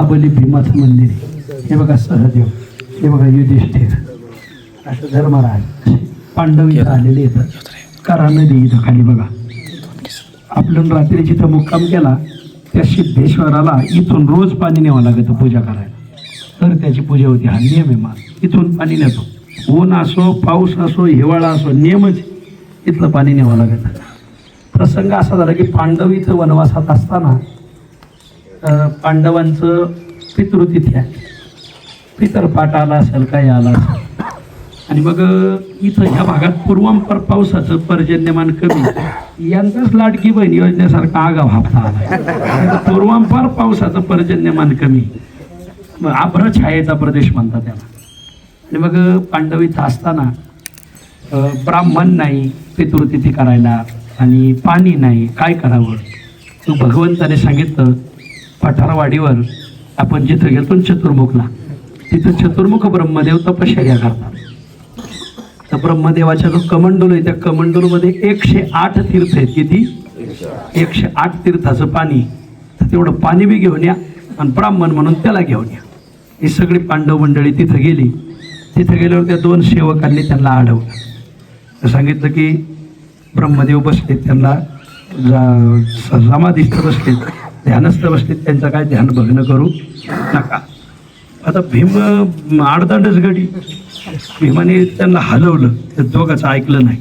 महाबली भीमाचं मंदिर. हे बघा सहदेव. हे बघा युधिष्ठिर. असं धर्मराज पांडव इथं आलेले येतात. करा नदी इथं खाली बघा. आपण रात्री जिथं मुक्काम केला त्या सिद्धेश्वराला इथून रोज पाणी न्यावं लागतं पूजा करायला. तर त्याची पूजा होती. हा नियम आहे माझा इथून पाणी नेतो. ऊन असो पाऊस असो हिवाळा असो नियमच. इथलं पाणी न्यावं लागतं. प्रसंग असा झाला की पांडव इथं वनवासात असताना पांडवांचं पितृतिथी आहे. पितरपाट आला असेल काही आला असेल. आणि मग इथं ह्या भागात पूर्वंपर पावसाचं पर्जन्यमान कमी यांचाच लाडकी बहीण योजनेसारखा आगाव हप्ता आला पूर्वंपर पावसाचं पर्जन्यमान कमी मग आभ्र छायेचा प्रदेश म्हणतात त्याला. आणि मग पांडव इथं असताना ब्राह्मण नाही पितृतिथी करायला आणि पाणी नाही काय करावं? तू भगवंताने सांगितलं पठारवाडीवर आपण जिथं गेलो पण चतुर्मुखला तिथं चतुर्मुख ब्रह्मदेव तपश्चर्या करतात. तर ब्रह्मदेवाच्या जो कमंडोल आहे त्या कमंडोलमध्ये एकशे आठ तीर्थ आहेत. किती? एकशे आठ तीर्थाचं पाणी. तर तेवढं पाणी बी घेऊन या आणि ब्राह्मण म्हणून त्याला घेऊन या. ही सगळी पांडव मंडळी तिथं गेली. तिथं गेल्यावर त्या दोन सेवकांनी त्यांना अडवलं. सांगितलं की ब्रह्मदेव बसलेत त्यांना जा- स- समाधीस्थ बसले ध्यानस्थ अवस्थेत त्यांचं काय ध्यान भग्न करू नका. आता भीम आडदांडच गडी. भीमाने त्यांना हलवलं. त्या दोघाचं ऐकलं नाही.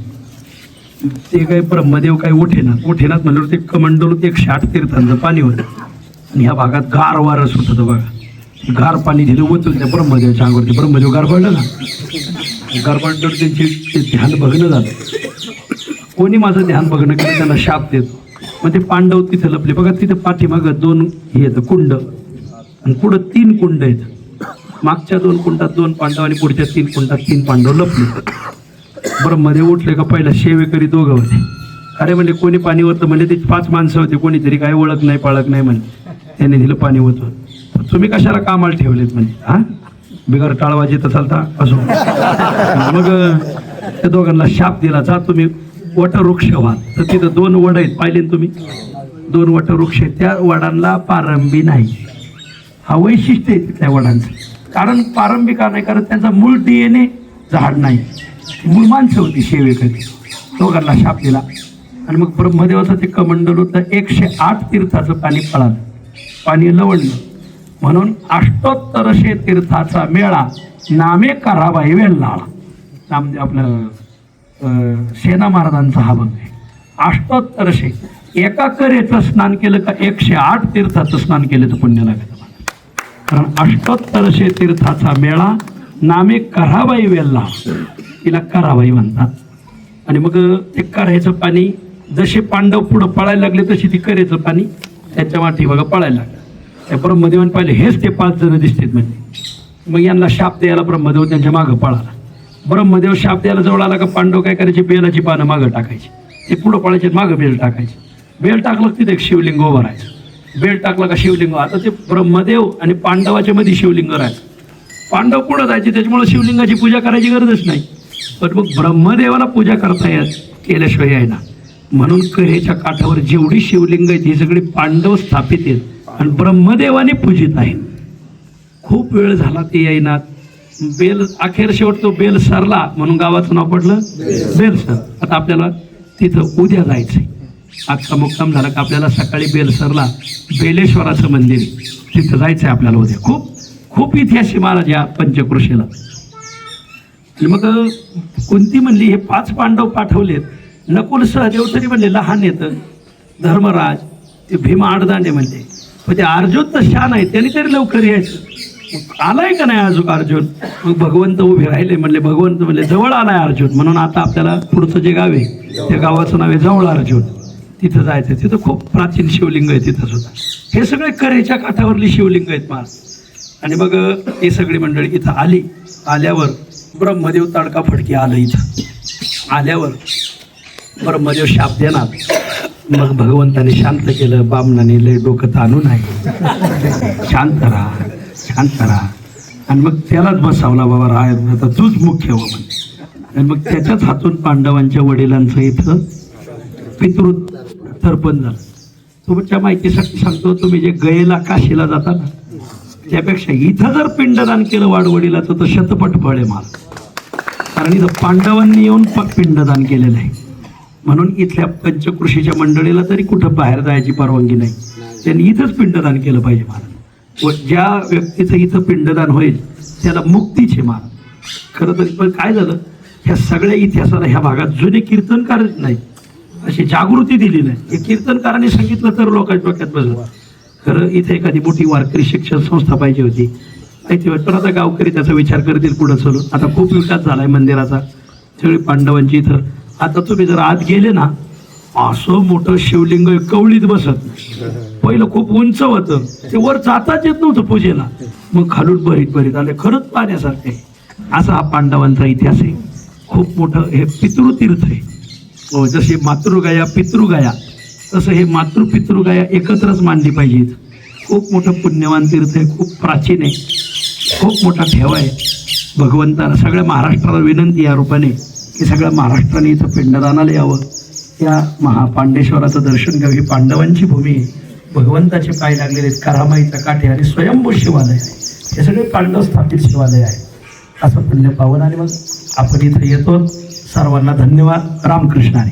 ते काही ब्रह्मदेव काही उठेनात. उठेनात म्हणल्यावर ते कमंडोल एक एकशे तीर्थांचं पाणी होतं. आणि ह्या भागात गार वारं होत होतं बघा. गार पाणी दिलं ओतून त्या ब्रह्मदेवच्या अंगावरती. ब्रह्मदेव गार पडलं ना. गार पडल्यावर त्यांचे ते ध्यान बघणं झालं. कोणी माझं ध्यान बघणं केलं? त्यांना शाप देतो. मग ते पांडव तिथे लपले. बघा तिथे पाठीमागं दोन हे येतं कुंड. आणि पुढं तीन कुंड आहेत. मागच्या दोन कुंडात दोन पांडव आणि पुढच्या तीन कुंडात तीन पांडव लपले. ब्रह्मदेव उठले का पहिला शेवेकरी दोघं होते. अरे म्हणजे कोणी पाणी होतं म्हणजे ते पाच माणसं होते कोणीतरी काय ओळख नाही पाळख नाही म्हणजे त्याने दिलं पाणी होतं तुम्ही कशाला कामाला ठेवलेत म्हणजे हा? बिगर टाळवाजी तर चालता असो. मग त्या दोघांना शाप दिला. जा तुम्ही वटवृक्ष व्हा तर तिथं दोन वड आहेत पाहिले तुम्ही? दोन वटवृक्ष आहेत. त्या वडांना पारंबी नाही. हा वैशिष्ट्य आहे तिथल्या वडांचं. कारण पारंबी का नाही कारण त्यांचा मूळ डीएनए झाड नाही. मूळ माणसं होती शेवेकरी दोघांना शाप दिला. आणि मग ब्रह्मदेवाचं ते कमंडल होतं. एकशे आठ तीर्थाचं पाणी पळालं. पाणी लवणलं म्हणून अष्टोत्तरशे तीर्थाचा मेळा नामे करावा वेळ लाळा. नामदेव आपलं सेना महाराजांचा हा भंग आहे. अष्टोत्तरशे एका करेचं स्नान केलं का एकशे आठ तीर्थाचं स्नान केलं तर पुण्य लागतं कारण अष्टोत्तरशे तीर्थाचा मेळा नामे कराबाई वेल्ला. तिला कराबाई म्हणतात. आणि मग ते करायचं पाणी जसे पांडव पुढं पळायला लागले तशी ती करेचं पाणी त्याच्या माठी बघा पळायला लागलं. त्या ब्रह्मदेवाने पाहिले हेच ते पाच जण दिसतात म्हणजे मग यांना शाप द्यायला ब्रह्मदेव त्यांच्या मागं पळाला. ब्रह्मदेव शाप द्यायला जवळ आला का पांडव काय करायचे? बेलाची पानं मागं टाकायची. ते पुढं पळायचे मागं बेल टाकायचे. बेल टाकलं तिथे एक शिवलिंग उभं राहायचं. बेल टाकलं का शिवलिंग? आता ते ब्रह्मदेव आणि पांडवाच्या मध्ये शिवलिंग राहायचं. पांडव पुढं जायचे त्याच्यामुळे शिवलिंगाची पूजा करायची गरजच नाही. पण मग ब्रह्मदेवाला पूजा करता येत केल्याशिवाय आहे ना म्हणून करेच्या काठावर जेवढी शिवलिंग आहेत ही सगळी पांडव स्थापित आहेत. आणि ब्रह्मदेवाने पूजित आहेत. खूप वेळ झाला ते येईनात बेल अखेर शेवट तो बेल सरला म्हणून गावाचं नाव पडलं बेल सर. आता आपल्याला तिथं उद्या जायचं आजचा मुक्काम झाला का आपल्याला सकाळी बेल सरला बेलेश्वराचं मंदिर. तिथं जायचं आहे आपल्याला उद्या. खूप खूप इतिहास आहे महाराज या पंचकृषीला. मग कुंती म्हणली हे पाच पांडव पाठवलेत. नकुल सहदेव तरी म्हणले लहान येतं धर्मराज ते भीमा आडदांडे म्हणले. पण ते अर्जुन तर शान आहे त्यांनी तरी लवकर यायचं. आलाय का नाही अजून अर्जुन? मग भगवंत उभे राहिले म्हणले भगवंत म्हणले जवळ आलाय अर्जुन. म्हणून आता आपल्याला पुढचं जे गाव आहे त्या गावाचं नाव आहे जवळ अर्जुन. तिथं जायचं तिथं खूप प्राचीन शिवलिंग आहे तिथं सुद्धा. हे सगळे करेच्या काठावरली शिवलिंग आहेत महाराज आणि मग ही सगळी मंडळी इथं आली. आल्यावर ब्रह्मदेव तडका फडकी आलं इथं. आल्यावर ब्रह्मदेव शाप देणार. मग भगवंताने शांत केलं. बामणाने लय डोकं ताणू नाही. शांत राहा. शांत राहा. आणि मग त्यालाच बसावला बाबा राय आता तूच मुख्य हो म्हणजे आणि मग त्याच्याच हातून पांडवांच्या वडिलांचं इथं पितृ तर्पण झालं. तुमच्या माहितीसाठी सांगतो तुम्ही जे गयेला काशीला जाता ना त्यापेक्षा इथं जर पिंडदान केलं वाडवडीलाचं तर शतपट फळ आहे मला. कारण इथं पांडवांनी येऊन प- पिंडदान केलेलं आहे. म्हणून इथल्या पंचकृषीच्या मंडळीला तरी कुठं बाहेर जायची परवानगी नाही. त्यांनी इथंच पिंडदान केलं पाहिजे महाराज व ज्या व्यक्तीचं इथं पिंडदान होईल त्याला मुक्तीचे आहे खरं तर पण काय झालं? ह्या सगळ्या इतिहासाला ह्या भागात जुने कीर्तनकारच नाही अशी जागृती दिली नाही. हे कीर्तनकारांनी सांगितलं तर लोकांच्या डोक्यात बसलं. खरं इथे एखादी मोठी वारकरी शिक्षण संस्था पाहिजे होती. माहिती पण आता गावकरी त्याचा विचार करतील पुढं चलून. आता खूप विकास झाला आहे मंदिराचा. सगळी पांडवांची इथं. आता तुम्ही जर आत गेले ना असं मोठं शिवलिंग कवळीत बसत पहिलं खूप उंच होतं. ते वर जाताच येत नव्हतं पूजेला. मग खालून बरीत बरीत आले. खरंच पाण्यासारखे. असा हा पांडवांचा इतिहास आहे. खूप मोठं हे पितृतीर्थ आहे. हो जशी मातृगाया पितृगाया तसं हे मातृ पितृगाया एकत्रच मानली पाहिजेत. खूप मोठं पुण्यवान तीर्थ आहे. खूप प्राचीन आहे. खूप मोठा ठेवा आहे. भगवंताला सगळ्या महाराष्ट्राला विनंती या रूपाने की सगळ्या महाराष्ट्राने इथं पिंडदानाला यावं. या महापांडेश्वराचं दर्शन घ्यावं ही पांडवांची भूमी भगवंताचे पाय लागलेले आहेत. करामाईचा काठे आणि स्वयंभू शिवालय आहे. हे सगळे पांडव स्थापित शिवालय आहे. असं पुण्य पावन आणि मग आपण इथं येतो. सर्वांना धन्यवाद. रामकृष्णाने.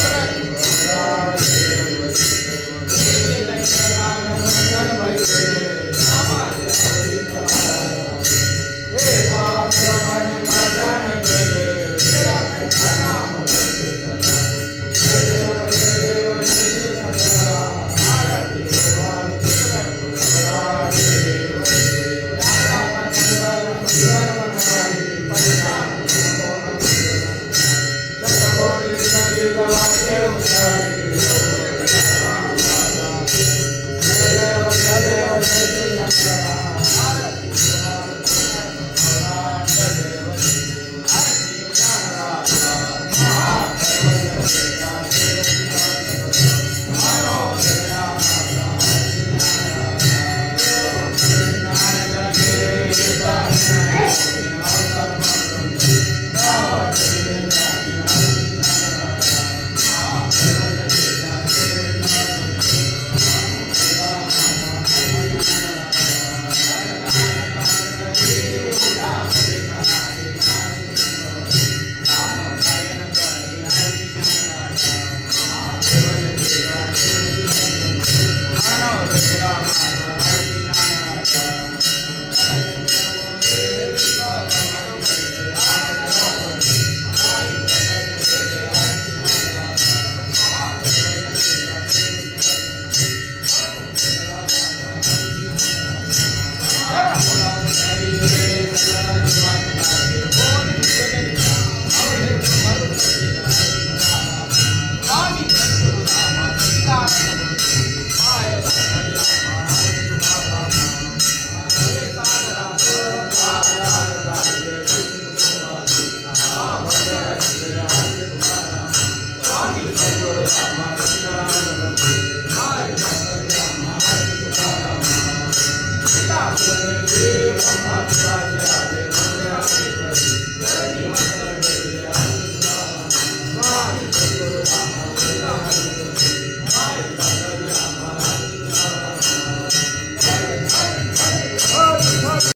Deus.